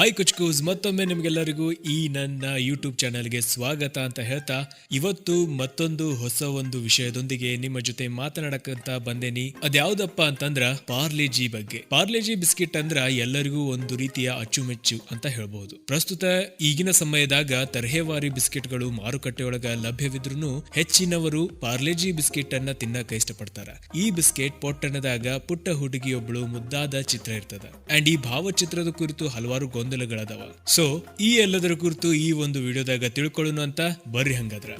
Hi ಕುಚ್ಕೂಸ್ ಮತ್ತೊಮ್ಮೆ ನಿಮಗೆಲ್ಲರಿಗೂ ಈ ನನ್ನ ಯೂಟ್ಯೂಬ್ ಚಾನಲ್ಗೆ ಸ್ವಾಗತ ಅಂತ ಹೇಳ್ತಾ, ಇವತ್ತು ಮತ್ತೊಂದು ಹೊಸ ಒಂದು ವಿಷಯದೊಂದಿಗೆ ನಿಮ್ಮ ಜೊತೆ ಮಾತನಾಡಕಂತ ಬಂದೇನಿ. ಅದ್ಯಾವ್ದಪ್ಪ ಅಂತಂದ್ರ ಪಾರ್ಲೆಜಿ ಬಗ್ಗೆ. ಪಾರ್ಲೆಜಿ ಬಿಸ್ಕೆಟ್ ಅಂದ್ರ ಎಲ್ಲರಿಗೂ ಒಂದು ರೀತಿಯ ಅಚ್ಚುಮೆಚ್ಚು ಅಂತ ಹೇಳ್ಬಹುದು. ಪ್ರಸ್ತುತ ಈಗಿನ ಸಮಯದಾಗ ತರಹೇವಾರಿ ಬಿಸ್ಕೆಟ್ಗಳು ಮಾರುಕಟ್ಟೆಯೊಳಗ ಲಭ್ಯವಿದ್ರು ಹೆಚ್ಚಿನವರು ಪಾರ್ಲೆಜಿ ಬಿಸ್ಕೆಟ್ ಅನ್ನ ತಿನ್ನಕ ಇಷ್ಟಪಡ್ತಾರ. ಈ ಬಿಸ್ಕೆಟ್ ಪೊಟ್ಟಣದಾಗ ಪುಟ್ಟ ಹುಡುಗಿಯೊಬ್ಬಳು ಮುದ್ದಾದ ಚಿತ್ರ ಇರ್ತದ. ಅಂಡ್ ಈ ಭಾವಚಿತ್ರದ ಕುರಿತು ಹಲವಾರು ಗೊಂದಲಗಳದಾವ. ಸೊ ಈ ಎಲ್ಲದರ ಕುರಿತು ಈ ಒಂದು ವಿಡಿಯೋದಾಗ ತಿಳ್ಕೊಳ್ಳೋಣ ಅಂತ ಬರ್ರಿ ಹಂಗಾದ್ರ.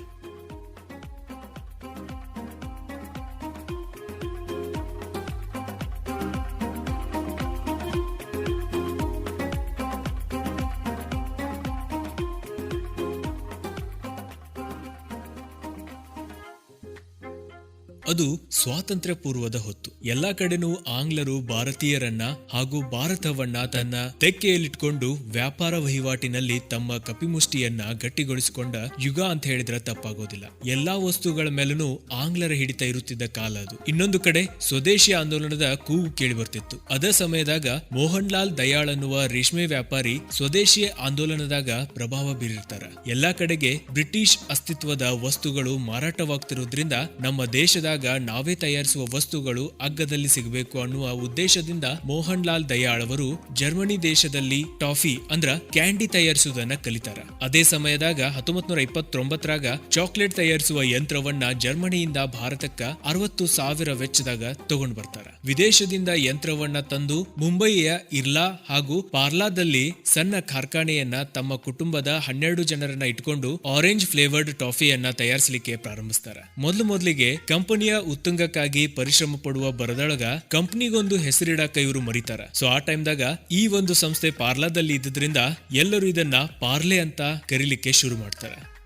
ಅದು ಸ್ವಾತಂತ್ರ್ಯ ಪೂರ್ವದ ಹೊತ್ತು. ಎಲ್ಲಾ ಕಡೆನೂ ಆಂಗ್ಲರು ಭಾರತೀಯರನ್ನ ಹಾಗೂ ಭಾರತವನ್ನ ತನ್ನ ತೆಕ್ಕೆಯಲ್ಲಿಟ್ಕೊಂಡು ವ್ಯಾಪಾರ ವಹಿವಾಟಿನಲ್ಲಿ ತಮ್ಮ ಕಪಿಮುಷ್ಟಿಯನ್ನ ಗಟ್ಟಿಗೊಳಿಸಿಕೊಂಡ ಯುಗ ಅಂತ ಹೇಳಿದ್ರೆ ತಪ್ಪಾಗೋದಿಲ್ಲ. ಎಲ್ಲಾ ವಸ್ತುಗಳ ಮೇಲೂ ಆಂಗ್ಲರ ಹಿಡಿತ ಇರುತ್ತಿದ್ದ ಕಾಲ ಅದು. ಇನ್ನೊಂದು ಕಡೆ ಸ್ವದೇಶಿ ಆಂದೋಲನದ ಕೂಗು ಕೇಳಿ ಬರ್ತಿತ್ತು ಅದ ಸಮಯದಾಗ ಮೋಹನ್ ಲಾಲ್ ದಯಾಳ್ ಅನ್ನುವ ರೇಷ್ಮೆ ವ್ಯಾಪಾರಿ ಸ್ವದೇಶಿ ಆಂದೋಲನದಾಗ ಪ್ರಭಾವ ಬೀರಿರ್ತಾರ. ಎಲ್ಲಾ ಕಡೆಗೆ ಬ್ರಿಟಿಷ್ ಅಸ್ತಿತ್ವದ ವಸ್ತುಗಳು ಮಾರಾಟವಾಗ್ತಿರೋದ್ರಿಂದ ನಮ್ಮ ದೇಶದಾಗ ನಾವೇ ತಯಾರಿಸುವ ವಸ್ತುಗಳು ಅಗ್ಗದಲ್ಲಿ ಸಿಗಬೇಕು ಅನ್ನುವ ಉದ್ದೇಶದಿಂದ ಮೋಹನ್ ಲಾಲ್ ದಯಾಳ್ ಅವರು ಜರ್ಮನಿ ದೇಶದಲ್ಲಿ ಟಾಫಿ ಅಂದ್ರ ಕ್ಯಾಂಡಿ ತಯಾರಿಸುವುದನ್ನ ಕಲಿತಾರ. ಅದೇ ಸಮಯದಾಗ ಹತ್ತೊಂಬತ್ ನೂರ ಇಪ್ಪತ್ತೊಂಬತ್ತರಾಗ ಚಾಕ್ಲೇಟ್ ತಯಾರಿಸುವ ಯಂತ್ರವನ್ನ ಜರ್ಮನಿಯಿಂದ ಭಾರತಕ್ಕ ಅರವತ್ತು ಸಾವಿರ ವೆಚ್ಚದಾಗ ತಗೊಂಡ್ ಬರ್ತಾರ. ವಿದೇಶದಿಂದ ಯಂತ್ರವನ್ನ ತಂದು ಮುಂಬಯಿಯ ಇರ್ಲಾ ಹಾಗೂ ಪಾರ್ಲಾದಲ್ಲಿ ಸಣ್ಣ ಕಾರ್ಖಾನೆಯನ್ನ ತಮ್ಮ ಕುಟುಂಬದ ಹನ್ನೆರಡು ಜನರನ್ನ ಇಟ್ಕೊಂಡು ಆರೆಂಜ್ ಫ್ಲೇವರ್ಡ್ ಟಾಫಿಯನ್ನ ತಯಾರಿಸಲಿಕ್ಕೆ ಪ್ರಾರಂಭಿಸ್ತಾರ. ಮೊದಲು ಮೊದಲಿಗೆ ಕಂಪನಿಯ ಉತ್ತುಂಗಕ್ಕಾಗಿ ಪರಿಶ್ರಮ ಪಡುವ ಬರದೊಳಗ ಕಂಪನಿಗೊಂದು ಹೆಸರಿಡಾಕ ಇವರು ಮರಿತಾರ. ಸೊ ಆ ಟೈಮ್ದಾಗ ಈ ಒಂದು ಸಂಸ್ಥೆ ಪಾರ್ಲಾದಲ್ಲಿ ಇದ್ದಿದ್ರಿಂದ ಎಲ್ಲರೂ ಇದನ್ನ ಪಾರ್ಲೆ ಅಂತ ಕರೀಲಿಕ್ಕೆ ಶುರು ಮಾಡ್ತಾರೆ.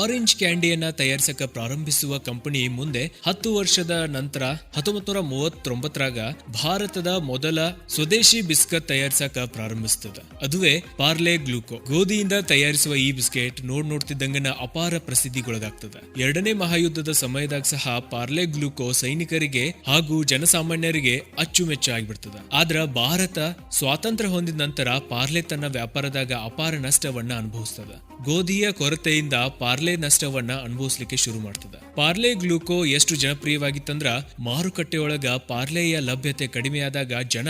ಆರೆಂಜ್ ಕ್ಯಾಂಡಿಯನ್ನ ತಯಾರಿಸಕ ಪ್ರಾರಂಭಿಸುವ ಕಂಪನಿ ಮುಂದೆ ಹತ್ತು ವರ್ಷದ ನಂತರ ಹತ್ತೊಂಬತ್ತು ಮೂವತ್ತೊಂಬತ್ತರಾಗ ಭಾರತದ ಮೊದಲ ಸ್ವದೇಶಿ ಬಿಸ್ಕತ್ ತಯಾರಿಸಕ ಪ್ರಾರಂಭಿಸ್ತದ ಅದುವೇ ಪಾರ್ಲೆ ಗ್ಲೂಕೋ. ಗೋಧಿಯಿಂದ ತಯಾರಿಸುವ ಈ ಬಿಸ್ಕೆಟ್ ನೋಡ್ ನೋಡ್ತಿದ್ದಂಗನ ಅಪಾರ ಪ್ರಸಿದ್ಧಿಗೊಳಗಾಗ್ತದ. ಎರಡನೇ ಮಹಾಯುದ್ಧದ ಸಮಯದಾಗ ಸಹ ಪಾರ್ಲೆ ಗ್ಲೂಕೋ ಸೈನಿಕರಿಗೆ ಹಾಗೂ ಜನಸಾಮಾನ್ಯರಿಗೆ ಅಚ್ಚುಮೆಚ್ಚು ಆಗಿಬಿಡ್ತದ ಆದ್ರ ಭಾರತ ಸ್ವಾತಂತ್ರ್ಯ ಹೊಂದಿದ ನಂತರ ಪಾರ್ಲೆ ತನ್ನ ವ್ಯಾಪಾರದಾಗ ಅಪಾರ ನಷ್ಟವನ್ನ ಅನುಭವಿಸ್ತದ. ಗೋಧಿಯ ಕೊರತೆಯಿಂದ ಪಾರ್ಲೆ ನಷ್ಟವನ್ನ ಅನುಭವಿಸ್ಲಿಕ್ಕೆ ಶುರು ಮಾಡ್ತದ. ಪಾರ್ಲೆ ಗ್ಲೂಕೋ ಎಷ್ಟು ಜನಪ್ರಿಯವಾಗಿತ್ತಂದ್ರ ಮಾರುಕಟ್ಟೆಯೊಳಗ ಪಾರ್ಲೆಯ ಲಭ್ಯತೆ ಕಡಿಮೆಯಾದಾಗ ಜನ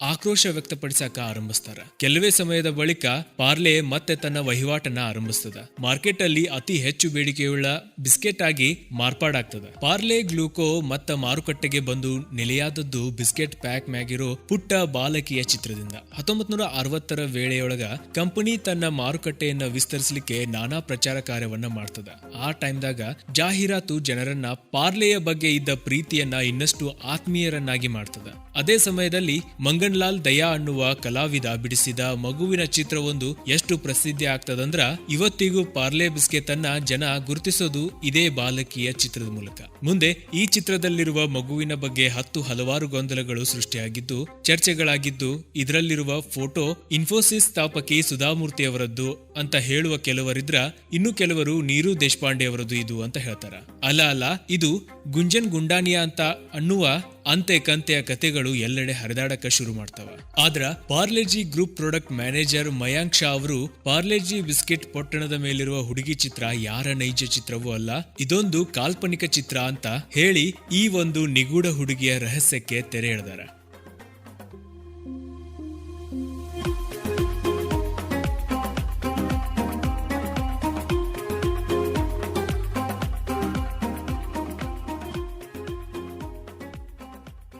ಆಕ್ರೋಶ ವ್ಯಕ್ತಪಡಿಸಕ ಆರಂಭಿಸ್ತಾರ. ಕೆಲವೇ ಸಮಯದ ಬಳಿಕ ಪಾರ್ಲೆ ಮತ್ತೆ ತನ್ನ ವಹಿವಾಟನ್ನ ಆರಂಭಿಸ್ತದ. ಮಾರ್ಕೆಟ್ ಅಲ್ಲಿ ಅತಿ ಹೆಚ್ಚು ಬೇಡಿಕೆಯುಳ್ಳ ಬಿಸ್ಕೆಟ್ ಆಗಿ ಮಾರ್ಪಾಡಾಗ್ತದ. ಪಾರ್ಲೆ ಗ್ಲೂಕೋ ಮತ್ತ ಮಾರುಕಟ್ಟೆಗೆ ಬಂದು ನೆಲೆಯಾದದ್ದು ಬಿಸ್ಕೆಟ್ ಪ್ಯಾಕ್ ಮ್ಯಾಗಿರೋ ಪುಟ್ಟ ಬಾಲಕಿಯ ಚಿತ್ರದಿಂದ. ಹತ್ತೊಂಬತ್ ನೂರ ಅರವತ್ತರ ವೇಳೆಯೊಳಗ ಕಂಪನಿ ತನ್ನ ಮಾರುಕಟ್ಟೆಯನ್ನ ವಿಸ್ತರಿಸಲಿಕ್ಕೆ ನಾನಾ ಪ್ರಚಾರ ಕಾರ್ಯವನ್ನ ಮಾಡ್ತದ. ಆ ಟೈಮ್ದಾಗ ಜಾಹೀರಾತು ಜನರನ್ನ ಪಾರ್ಲೆಯ ಬಗ್ಗೆ ಇದ್ದ ಪ್ರೀತಿಯನ್ನ ಇನ್ನಷ್ಟು ಆತ್ಮೀಯರನ್ನಾಗಿ ಮಾಡ್ತದ. ಅದೇ ಸಮಯದಲ್ಲಿ ಮಂಗನ್ ಲಾಲ್ ದಯಾ ಅನ್ನುವ ಕಲಾವಿದ ಬಿಡಿಸಿದ ಮಗುವಿನ ಚಿತ್ರವೊಂದು ಎಷ್ಟು ಪ್ರಸಿದ್ಧಿ ಆಗ್ತದಂದ್ರ ಇವತ್ತಿಗೂ ಪಾರ್ಲೆ ಬಿಸ್ಕೆಟ್ ಅನ್ನ ಜನ ಗುರುತಿಸೋದು ಇದೇ ಬಾಲಕಿಯ ಚಿತ್ರದ ಮೂಲಕ. ಮುಂದೆ ಈ ಚಿತ್ರದಲ್ಲಿರುವ ಮಗುವಿನ ಬಗ್ಗೆ ಹತ್ತು ಹಲವಾರು ಗೊಂದಲಗಳು ಸೃಷ್ಟಿಯಾಗಿದ್ದು, ಚರ್ಚೆಗಳಾಗಿದ್ದು, ಇದರಲ್ಲಿರುವ ಫೋಟೋ ಇನ್ಫೋಸಿಸ್ ಸ್ಥಾಪಕಿ ಸುಧಾಮೂರ್ತಿ ಅವರದ್ದು ಅಂತ ಹೇಳುವ ಕೆಲವರಿದ್ರ ಇನ್ನು ಕೆಲವರು ನೀರು ದೇಶಪಾಂಡೆ ಅವರದು ಇದು ಅಂತ ಹೇಳ್ತಾರ. ಅಲ್ಲ ಅಲ್ಲ, ಇದು ಗುಂಜನ್ ಗುಂಡಾನಿಯಾ ಅಂತ ಅನ್ನುವ ಅಂತೆ ಕಂತೆಯ ಕತೆಗಳು ಎಲ್ಲೆಡೆ ಹರಿದಾಡಕ ಶುರು ಮಾಡ್ತಾವ. ಆದ್ರ Parle G group product manager Mayank Shah ಅವರು ಪಾರ್ಲೆಜಿ ಬಿಸ್ಕೆಟ್ ಪೊಟ್ಟಣದ ಮೇಲಿರುವ ಹುಡುಗಿ ಚಿತ್ರ ಯಾರ ನೈಜ ಚಿತ್ರವೂ ಅಲ್ಲ, ಇದೊಂದು ಕಾಲ್ಪನಿಕ ಚಿತ್ರ ಅಂತ ಹೇಳಿ ಈ ಒಂದು ನಿಗೂಢ ಹುಡುಗಿಯ ರಹಸ್ಯಕ್ಕೆ ತೆರೆ ಎಳೆದಾರ.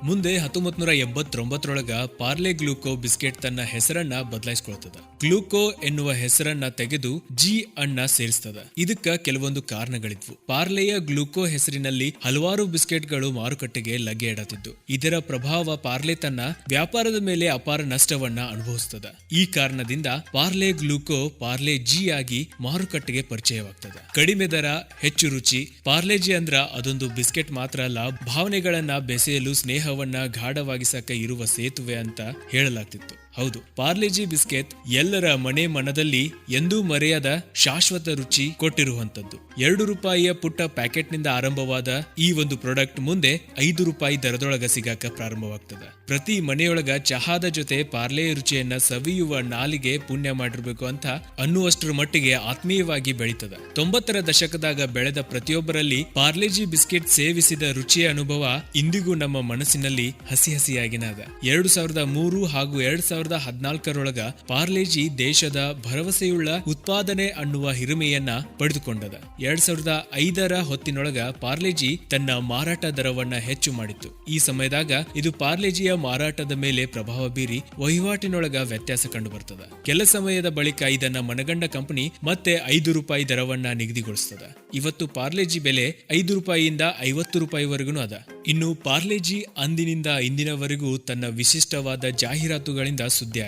ಮುಂದೆ ಹತ್ತೊಂಬತ್ತು ನೂರ ಎಂಬತ್ತೊಂಬತ್ತರೊಳಗ ಪಾರ್ಲೆ ಗ್ಲೂಕೋ ಬಿಸ್ಕೆಟ್ ತನ್ನ ಹೆಸರನ್ನ ಬದಲಾಯಿಸ್ಕೊಳ್ತದ. ಗ್ಲೂಕೋ ಎನ್ನುವ ಹೆಸರನ್ನ ತೆಗೆದು ಜಿ ಅನ್ನ ಸೇರಿಸ್ತದ. ಇದಕ್ಕ ಕೆಲವೊಂದು ಕಾರಣಗಳಿದ್ವು. ಪಾರ್ಲೆಯ ಗ್ಲೂಕೋ ಹೆಸರಿನಲ್ಲಿ ಹಲವಾರು ಬಿಸ್ಕೆಟ್ಗಳು ಮಾರುಕಟ್ಟೆಗೆ ಲಗ್ಗೆ ಇಡತಿದ್ದು ಇದರ ಪ್ರಭಾವ ಪಾರ್ಲೆ ತನ್ನ ವ್ಯಾಪಾರದ ಮೇಲೆ ಅಪಾರ ನಷ್ಟವನ್ನ ಅನುಭವಿಸ್ತದ. ಈ ಕಾರಣದಿಂದ ಪಾರ್ಲೆ ಗ್ಲೂಕೋ ಪಾರ್ಲೆ ಜಿ ಆಗಿ ಮಾರುಕಟ್ಟೆಗೆ ಪರಿಚಯವಾಗ್ತದ. ಕಡಿಮೆ ದರ, ಹೆಚ್ಚು ರುಚಿ, ಪಾರ್ಲೆ ಜಿ ಅಂದ್ರ ಅದೊಂದು ಬಿಸ್ಕೆಟ್ ಮಾತ್ರ ಅಲ್ಲ, ಭಾವನೆಗಳನ್ನ ಬೆಸೆಯಲು ಸ್ನೇಹವನ್ನ ಗಾಢವಾಗಿಸಕ ಇರುವ ಸೇತುವೆ ಅಂತ ಹೇಳಲಾಗ್ತಿತ್ತು. ಹೌದು, ಪಾರ್ಲೆಜಿ ಬಿಸ್ಕೆಟ್ ಎಲ್ಲರ ಮನೆ ಮನದಲ್ಲಿ ಎಂದೂ ಮರೆಯದ ಶಾಶ್ವತ ರುಚಿ ಕೊಟ್ಟಿರುವಂತದ್ದು ಎರಡು ರೂಪಾಯಿಯ ಪುಟ್ಟ ಪ್ಯಾಕೆಟ್ನಿಂದ ಆರಂಭವಾದ ಈ ಒಂದು ಪ್ರಾಡಕ್ಟ್ ಮುಂದೆ ಐದು ರೂಪಾಯಿ ದರದೊಳಗ ಸಿಗಾಕ ಪ್ರಾರಂಭವಾಗ್ತದ. ಪ್ರತಿ ಮನೆಯೊಳಗ ಚಹಾದ ಜೊತೆ ಪಾರ್ಲೆ ರುಚಿಯನ್ನ ಸವಿಯುವ ನಾಲಿಗೆ ಪುಣ್ಯ ಮಾಡಿರ್ಬೇಕು ಅಂತ ಅನ್ನುವಷ್ಟರ ಮಟ್ಟಿಗೆ ಆತ್ಮೀಯವಾಗಿ ಬೆಳೀತದ. ತೊಂಬತ್ತರ ದಶಕದಾಗ ಬೆಳೆದ ಪ್ರತಿಯೊಬ್ಬರಲ್ಲಿ ಪಾರ್ಲೆಜಿ ಬಿಸ್ಕೆಟ್ ಸೇವಿಸಿದ ರುಚಿಯ ಅನುಭವ ಇಂದಿಗೂ ನಮ್ಮ ಮನಸ್ಸಿನಲ್ಲಿ ಹಸಿ ಹಸಿಯಾಗಿನಾಗ ಎರಡು ಸಾವಿರದ ಮೂರು ಹಾಗೂ ಎರಡ್ ಸಾವಿರದ ಹದಿನಾಲ್ಕರೊಳಗ ಪಾರ್ಲೆಜಿ ದೇಶದ ಭರವಸೆಯುಳ್ಳ ಉತ್ಪಾದನೆ ಅನ್ನುವ ಹಿರಿಮೆಯನ್ನ ಪಡೆದುಕೊಂಡದ. ಎರಡ್ ಸಾವಿರದ ಐದರ ಹೊತ್ತಿನೊಳಗ ಪಾರ್ಲೆಜಿ ತನ್ನ ಮಾರಾಟ ದರವನ್ನ ಹೆಚ್ಚು ಮಾಡಿತ್ತು. ಈ ಸಮಯದಾಗ ಇದು ಪಾರ್ಲೆಜಿಯ ಮಾರಾಟದ ಮೇಲೆ ಪ್ರಭಾವ ಬೀರಿ ವಹಿವಾಟಿನೊಳಗ ವ್ಯತ್ಯಾಸ ಕಂಡು ಬರ್ತದ ಕೆಲ ಸಮಯದ ಬಳಿಕ ಇದನ್ನ ಮನಗಂಡ ಕಂಪನಿ ಮತ್ತೆ ಐದು ರೂಪಾಯಿ ದರವನ್ನ ನಿಗದಿಗೊಳಿಸ್ತದ. ಇವತ್ತು ಪಾರ್ಲೆಜಿ ಬೆಲೆ ಐದು ರೂಪಾಯಿಯಿಂದ ಐವತ್ತು ರೂಪಾಯಿವರೆಗೂ ಅದ. ಇನ್ನು ಪಾರ್ಲೆಜಿ ಅಂದಿನಿಂದ ಇಂದಿನವರೆಗೂ ತನ್ನ ವಿಶಿಷ್ಟವಾದ ಜಾಹೀರಾತುಗಳಿಂದ ಸುದ್ದಿ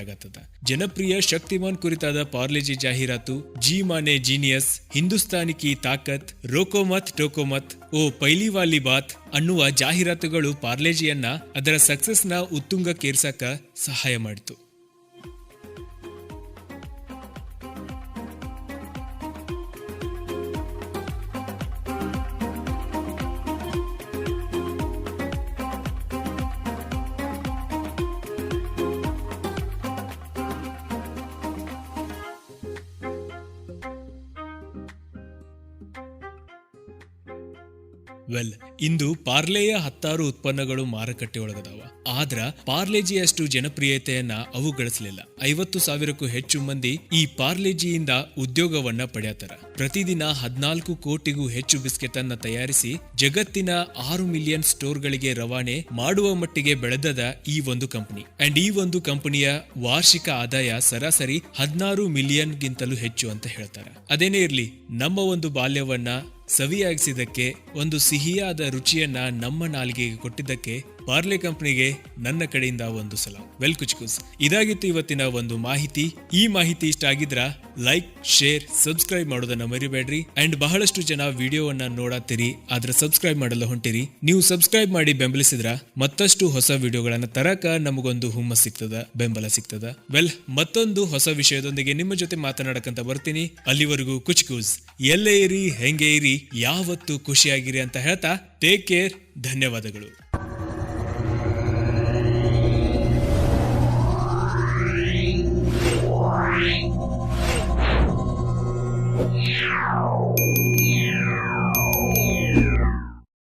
ಜನಪ್ರಿಯ ಶಕ್ತಿಮಾನ್ ಕುರಿತಾದ ಪಾರ್ಲೆಜಿ ಜಾಹೀರಾತು, ಜಿ ಮಾನೆ ಜೀನಿಯಸ್, ಹಿಂದೂಸ್ತಾನಿ ಕಿ ತಾಕತ್ ರೋಕೋಮತ್ ಟೋಕೋಮತ್ ಓ ಪೈಲಿವಾಲಿ ಬಾತ್ ಅನ್ನುವ ಜಾಹೀರಾತುಗಳು ಪಾರ್ಲೆಜಿಯನ್ನ ಅದರ ಸಕ್ಸಸ್ನ ಉತ್ತುಂಗಕ್ಕೇರ್ಸಕ ಸಹಾಯ ಮಾಡಿತು. ವೆಲ್ ಇಂದು ಪಾರ್ಲೆಯ ಹತ್ತಾರು ಉತ್ಪನ್ನಗಳು ಮಾರುಕಟ್ಟೆಯೊಳಗದಾವ. ಆದ್ರ ಪಾರ್ಲೆಜಿಯಷ್ಟು ಜನಪ್ರಿಯತೆಯನ್ನ ಅವು ಗಳಿಸಲಿಲ್ಲ. ಐವತ್ತು ಸಾವಿರಕ್ಕೂ ಹೆಚ್ಚು ಮಂದಿ ಈ ಪಾರ್ಲೆಜಿಯಿಂದ ಉದ್ಯೋಗವನ್ನ ಪಡೆಯತಾರ. ಪ್ರತಿದಿನ ಹದಿನಾಲ್ಕು ಕೋಟಿಗೂ ಹೆಚ್ಚು ಬಿಸ್ಕೆಟ್ ಅನ್ನ ತಯಾರಿಸಿ ಜಗತ್ತಿನ ಆರು ಮಿಲಿಯನ್ ಸ್ಟೋರ್ಗಳಿಗೆ ರವಾನೆ ಮಾಡುವ ಮಟ್ಟಿಗೆ ಬೆಳೆದದ ಈ ಒಂದು ಕಂಪನಿ. ಅಂಡ್ ಈ ಒಂದು ಕಂಪನಿಯ ವಾರ್ಷಿಕ ಆದಾಯ ಸರಾಸರಿ ಹದಿನಾರು ಮಿಲಿಯನ್ ಗಿಂತಲೂ ಹೆಚ್ಚು ಅಂತ ಹೇಳ್ತಾರೆ. ಅದೇನೇ ಇರ್ಲಿ, ನಮ್ಮ ಒಂದು ಬಾಲ್ಯವನ್ನ ಸವಿಯಾಗಿಸಿದ್ದಕ್ಕೆ ಒಂದು ಸಿಹಿಯಾದ ರುಚಿಯನ್ನ ನಮ್ಮ ನಾಲಿಗೆಗೆ ಕೊಟ್ಟಿದ್ದಕ್ಕೆ ಪಾರ್ಲೆ ಕಂಪ್ನಿಗೆ ನನ್ನ ಕಡೆಯಿಂದ ಒಂದು ಸಲ. ವೆಲ್ ಕುಚ್ಕುಸ್ ಇದಾಗಿತ್ತು ಇವತ್ತಿನ ಒಂದು ಮಾಹಿತಿ. ಈ ಮಾಹಿತಿ ಇಷ್ಟ ಆಗಿದ್ರ ಲೈಕ್ ಶೇರ್ ಸಬ್ಸ್ಕ್ರೈಬ್ ಮಾಡೋದನ್ನ ಮರಿಬೇಡ್ರಿ. ಅಂಡ್ ಬಹಳಷ್ಟು ಜನ ವಿಡಿಯೋವನ್ನ ನೋಡತ್ತೀರಿ ಆದ್ರೆ ಸಬ್ಸ್ಕ್ರೈಬ್ ಮಾಡಲು ಹೊಂಟಿರಿ. ನೀವು ಸಬ್ಸ್ಕ್ರೈಬ್ ಮಾಡಿ ಬೆಂಬಲಿಸಿದ್ರ ಮತ್ತಷ್ಟು ಹೊಸ ವಿಡಿಯೋಗಳನ್ನ ತರಕ ನಮಗೊಂದು ಹುಮ್ಮಸ್ ಸಿಗ್ತದ, ಬೆಂಬಲ ಸಿಗ್ತದ. ವೆಲ್ ಮತ್ತೊಂದು ಹೊಸ ವಿಷಯದೊಂದಿಗೆ ನಿಮ್ಮ ಜೊತೆ ಮಾತನಾಡಕಂತ ಬರ್ತೀನಿ. ಅಲ್ಲಿವರೆಗೂ ಕುಚ್ಕೂಸ್ ಎಲ್ಲೇ ಇರಿ, ಹೆಂಗೆ ಇರಿ, ಯಾವತ್ತು ಖುಷಿಯಾಗಿರಿ ಅಂತ ಹೇಳ್ತಾ ಟೇಕ್ ಕೇರ್ ಧನ್ಯವಾದಗಳು.